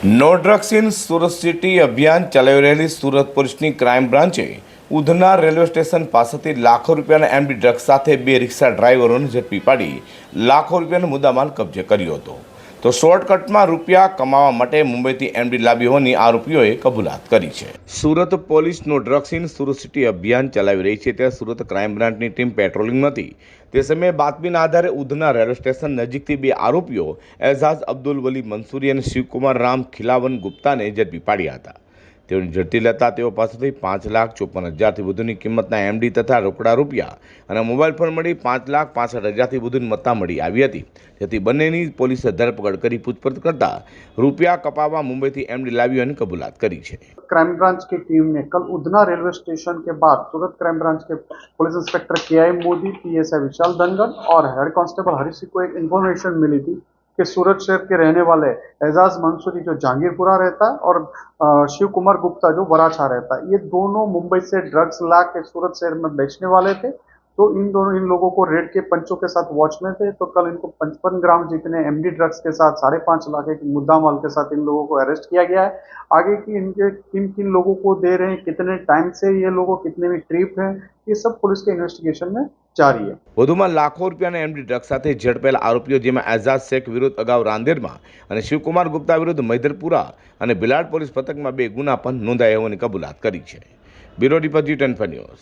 No drugs in Surat city અભિયાન ચલાવી રહેલી સુરત પોલીસની ક્રાઇમ બ્રાન્ચે ઉધના રેલવે સ્ટેશન પાસેથી લાખો રૂપિયાના એમડી ડ્રગ્સ સાથે બે રિક્ષા ડ્રાઈવરોને ઝડપી પાડી લાખો રૂપિયાનો મુદ્દામાલ કબજે કર્યો હતો. તો શોર્ટકટમાં રૂપિયા કમાવા માટે મુંબઈથી એમડી લાવી હોવાની આરોપીઓએ કબૂલાત કરી છે. સુરત પોલીસનો ડ્રગ્સ ઇન સુરત સિટી અભિયાન ચલાવી રહી છે. ત્યાં સુરત ક્રાઇમ બ્રાન્ચની ટીમ પેટ્રોલિંગ હતી તે સમયે બાતમીના આધારે ઉધના રેલવે સ્ટેશન નજીકથી બે આરોપીઓ એઝાઝ અબ્દુલ વલી મંસૂરી અને શિવકુમાર રામ ખિલાવન ગુપ્તાને ઝડપી પાડ્યા હતા. તેઓની ઝડપી લેતા તેઓ પાસેથી પાંચ લાખ ચોપન હજારથી વધુની કિંમતના એમડી તથા રોકડા રૂપિયા અને મોબાઈલ ફોન મળી પાંચ લાખ પાસઠ હજારથી વધુની મત્તા મળી આવી હતી જેથી બંનેની પોલીસે ધરપકડ કરી પૂછપરછ કરતા રૂપિયા કપાવવા મુંબઈથી એમડી લાવી હોવાની કબૂલાત કરી છે क्राइम ब्रांच की टीम ने कल उधना रेलवे स्टेशन के बाद सूरत क्राइम ब्रांच के police inspector K I Modi PSI विशाल दंगल और हेड कांस्टेबल हरीश सिंह को एक इन्फॉर्मेशन मिली थी कि सूरत शहर के रहने वाले एजाज मंसूरी जो जहांगीरपुरा रहता है और अ, शिव कुमार गुप्ता जो वराछा रहता है ये दोनों मुंबई से ड्रग्स ला के सूरत शहर में बेचने वाले थे तो इन दोनों इन लोगों को रेड के पंचों के साथ वॉच में थे तो कल इनको पचपन ग्राम जितने एमडी ड्रग्स के साथ साढ़े पाँच लाख के मुद्दा माल के साथ इन लोगों को अरेस्ट किया गया है आगे की इनके किन किन लोगों को दे रहे हैं कितने टाइम से ये लोगों कितने में ट्रिप है ये सब पुलिस के इन्वेस्टिगेशन में जारी है વધુમાં લાખો રૂપિયાના એમડી ડ્રગ્સ સાથે ઝડપેલા આરોપીઓ જેમાં એઝાઝ શેખ વિરુદ્ધ અગાઉ રાંદેરમાં અને શિવકુમાર ગુપ્તા વિરુદ્ધ મૈદરપુરા અને બિલાડ પોલીસ પથકમાં બે ગુના પણ નોંધાયા હોવાની કબૂલાત કરી છે bureau report G ten News